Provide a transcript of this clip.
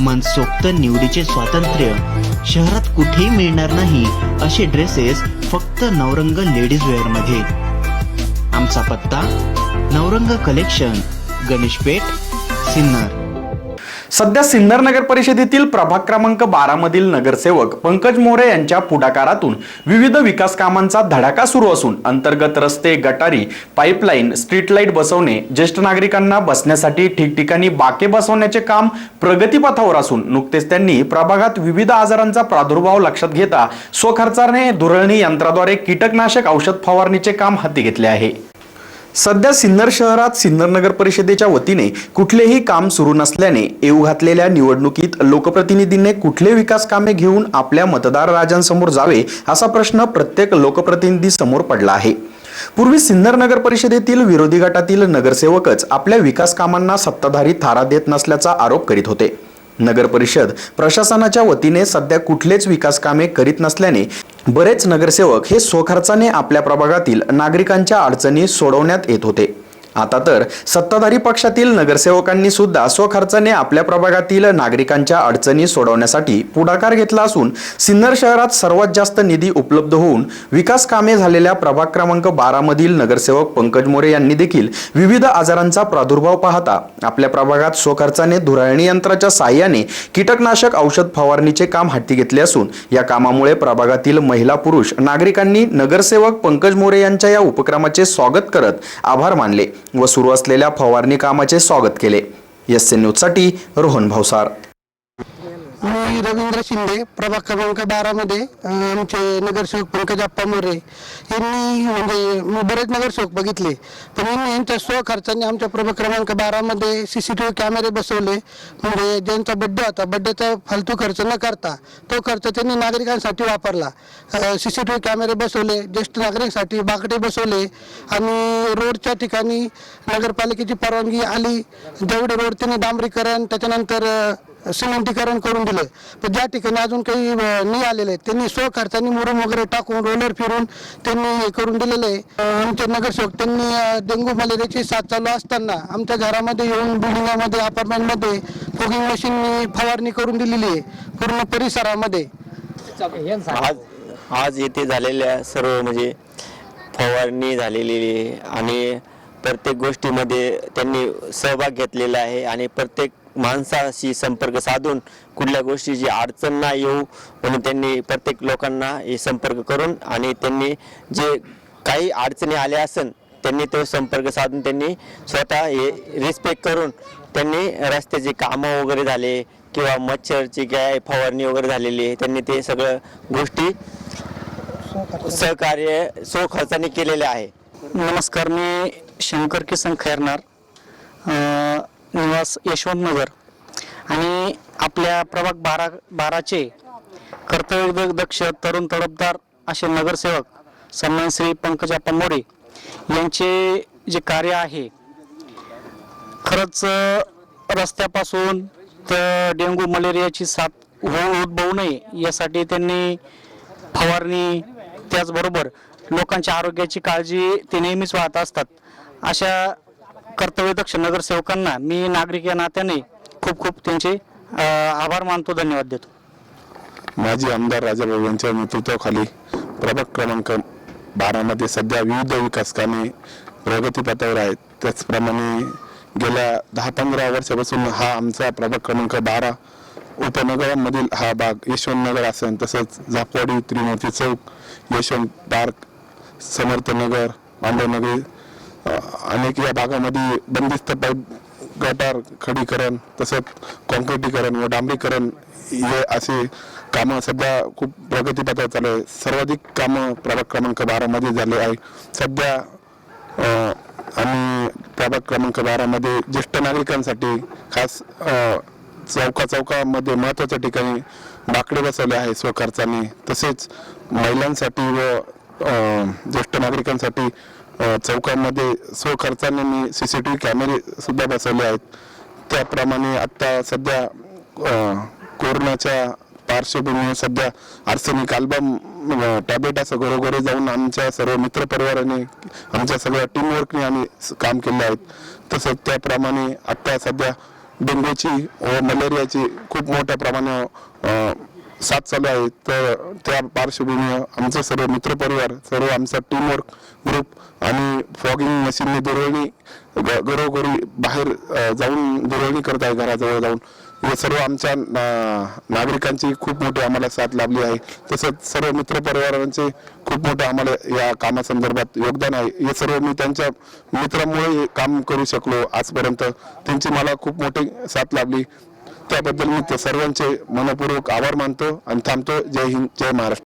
मनसोक्त निवडीचे स्वातंत्र्य. शहरात कुठेही मिळणार नाही असे ड्रेसेस फक्त नवरंग लेडीज वेअरमध्ये आमचा पत्ता नवरंग कलेक्शन गणेशपेठ सिन्नर. सध्या सिन्नर नगर परिषदेतील प्रभाग क्रमांक बारा मधील नगरसेवक पंकज मोरे यांच्या पुढाकारातून विविध विकास कामांचा धडाका सुरू असून अंतर्गत रस्ते गटारी पाईपलाईन स्ट्रीट लाइट बसवणे ज्येष्ठ नागरिकांना बसण्यासाठी ठिकठिकाणी बाके बसवण्याचे काम प्रगतीपथावर असून नुकतेच त्यांनी प्रभागात विविध आजारांचा प्रादुर्भाव लक्षात घेता स्वखर्चाने धुरळणी यंत्राद्वारे कीटकनाशक औषध फवारणीचे काम हाती घेतले आहे. सध्या सिन्नर शहरात सिन्नर नगर परिषदेच्या वतीने कुठलेही काम सुरू नसल्याने येऊ घातलेल्या निवडणुकीत लोकप्रतिनिधींनी कुठले विकास कामे घेऊन आपल्या मतदार राजांसमोर जावे असा प्रश्न प्रत्येक लोकप्रतिनिधी समोर पडला आहे. पूर्वी सिन्नर नगर परिषदेतील विरोधी गटातील नगरसेवकच आपल्या विकास कामांना सत्ताधारी थारा देत नसल्याचा आरोप करीत होते. नगर परिषद प्रशासनाच्या वतीने सध्या कुठलेच विकास कामे करीत नसल्याने बरेच नगरसेवक हे स्वखर्चाने आपल्या प्रभागातील नागरिकांच्या अडचणी सोडवण्यात येत होते. आता तर सत्ताधारी पक्षातील नगरसेवकांनी सुद्धा स्वखर्चाने आपल्या प्रभागातील नागरिकांच्या अडचणी सोडवण्यासाठी पुढाकार घेतला असून सिन्नर शहरात सर्वात जास्त निधी उपलब्ध होऊन विकास कामे झालेल्या प्रभाग क्रमांक बारा मधील नगरसेवक पंकज मोरे यांनी देखील विविध आजारांचा प्रादुर्भाव पाहता. आपल्या प्रभागात स्वखर्चाने धुराळणी यंत्राच्या साह्याने कीटकनाशक औषध फवारणीचे काम हाती घेतले असून या कामामुळे प्रभागातील महिला पुरुष नागरिकांनी नगरसेवक पंकज मोरे यांच्या या उपक्रमाचे स्वागत करत आभार मानले. व सुरू असलेल्या फवारणी कामाचे स्वागत केले. एस एन न्यूजसाठी रोहन भावसार मी रवींद्र शिंदे प्रभाग क्रमांक बारामध्ये आमचे नगरसेवक पंकज आप्पा मोरे यांनी म्हणजे मी बरेच नगरसेवक बघितले पण यांनी यांच्या स्वखर्चाने आमच्या प्रभाग क्रमांक बारामध्ये सी सी टी व्ही कॅमेरे बसवले. म्हणजे ज्यांचा बड्डे होता बड्डेचा फालतू खर्च न करता तो खर्च त्यांनी नागरिकांसाठी वापरला. सी सी टी व्ही कॅमेरे बसवले ज्येष्ठ नागरिकांसाठी बाकडे बसवले आणि रोडच्या ठिकाणी नगरपालिकेची परवानगी आली. जेवढे रोड त्यांनी डांबरीकरण त्याच्यानंतर सिमेंटीकरण करून दिलं. पण ज्या ठिकाणी अजून काही नाही आलेले आहेत त्यांनी स्वखर्चाने मुरुम वगैरे टाकून रोलर फिरून त्यांनी हे करून दिलेलं आहे. आमचे नगरसेवक त्यांनी डेंग्यू मलेरियाची साथ चालू असताना आमच्या घरामध्ये येऊन बिल्डिंगामध्ये अपार्टमेंटमध्ये फोगिंग मशीननी फवारणी करून दिलेली आहे पूर्ण परिसरामध्ये. आज आज येथे झालेल्या सर्व म्हणजे फवारणी झालेली आहे आणि प्रत्येक गोष्टीमध्ये त्यांनी सहभाग घेतलेला आहे आणि प्रत्येक माणसाशी संपर्क साधून कुठल्या गोष्टीची अडचण नाही येऊ म्हणून त्यांनी प्रत्येक लोकांना हे संपर्क करून आणि त्यांनी जे काही अडचणी आल्या असन त्यांनी तो संपर्क साधून त्यांनी स्वतः हे रिस्पेक्ट करून त्यांनी रस्त्याचे कामं वगैरे झाले किंवा मच्छरची काय फवारणी वगैरे झालेली आहे त्यांनी ते सगळं गोष्टी सहकार्य स्वखर्चाने केलेले आहे. नमस्कार मी शंकर किसन खैरनार. निवास यशवंतनगर. आणि आपल्या प्रभाग बारा बाराचे कर्तव्य दक्ष तरुण तडफदार असे नगरसेवक सन्मान श्री पंकजाप्पा मोरे यांचे जे कार्य आहे खरंच रस्त्यापासून तर डेंग्यू मलेरियाची साथ होऊ उद्भवू नये यासाठी त्यांनी फवारणी त्याचबरोबर लोकांच्या आरोग्याची काळजी ते नेहमीच वाहत असतात. अशा कर्तव्यदक्ष नगरसेवकांना मी नागरिक या नात्याने खूप खूप त्यांचे आभार मानतो धन्यवाद देतो. माजी आमदार राजाभाऊ यांच्या नेतृत्वाखाली प्रभाग क्रमांक बारामध्ये सध्या विविध विकास कामे प्रगतीपथावर आहेत. त्याचप्रमाणे गेल्या दहा पंधरा वर्षापासून हा आमचा प्रभाग क्रमांक बारा उपनगरांमधील हा भाग यशवंतनगर असेल तसंच झापवाडी त्रिमूर्ती चौक यशवंत पार्क समर्थनगर पांडवनगरी अनेक या भागामध्ये बंदिस्त पाईप गटार खडीकरण तसंच कॉन्क्रिटीकरण व डांबरीकरण हे असे कामं सध्या खूप प्रगतीपथावर चालू आहे. सर्वाधिक कामं प्रभाग क्रमांक बारामध्ये झाले आहे. सध्या आम्ही प्रभाग क्रमांक बारामध्ये ज्येष्ठ नागरिकांसाठी खास चौका चौकामध्ये महत्त्वाच्या ठिकाणी बाकडे बसवले आहे स्वखर्चाने. तसेच महिलांसाठी व ज्येष्ठ नागरिकांसाठी चौकामध्ये स्वखर्चाने मी सी सी टी कॅमेरे सुद्धा बसवले आहेत. त्याप्रमाणे आत्ता सध्या कोरोनाच्या पार्श्वभूमीवर सध्या आर्सेनिक अल्बम टॅबलेट असं घरोघरी जाऊन आमच्या सर्व मित्रपरिवाराने आमच्या सगळ्या टीमवर्कने आम्ही काम केले आहेत तसंच त्याप्रमाणे आत्ता सध्या डेंग्यूची व मलेरियाची खूप मोठ्या प्रमाणावर साथ चालू आहे तर त्या पार्श्वभूमीवर आमचं सर्व मित्रपरिवार सर्व आमचा टीमवर्क ग्रुप आणि फॉगिंग मशीनने दुरवणी ग- घरोघरी बाहेर जाऊन दुरवणी करत आहे घराजवळ जाऊन. हे सर्व आमच्या ना- नागरिकांची खूप मोठी आम्हाला साथ लाभली आहे. तसंच सर्व मित्रपरिवारांचे खूप मोठं आम्हाला या कामासंदर्भात योगदान आहे. हे सर्व मी त्यांच्या मित्रामुळे काम करू शकलो आजपर्यंत. त्यांची मला खूप मोठी साथ लाभली. त्याबद्दल मी त्या सर्वांचे मनपूर्वक आभार मानतो आणि थांबतो. जय हिंद जय महाराष्ट्र.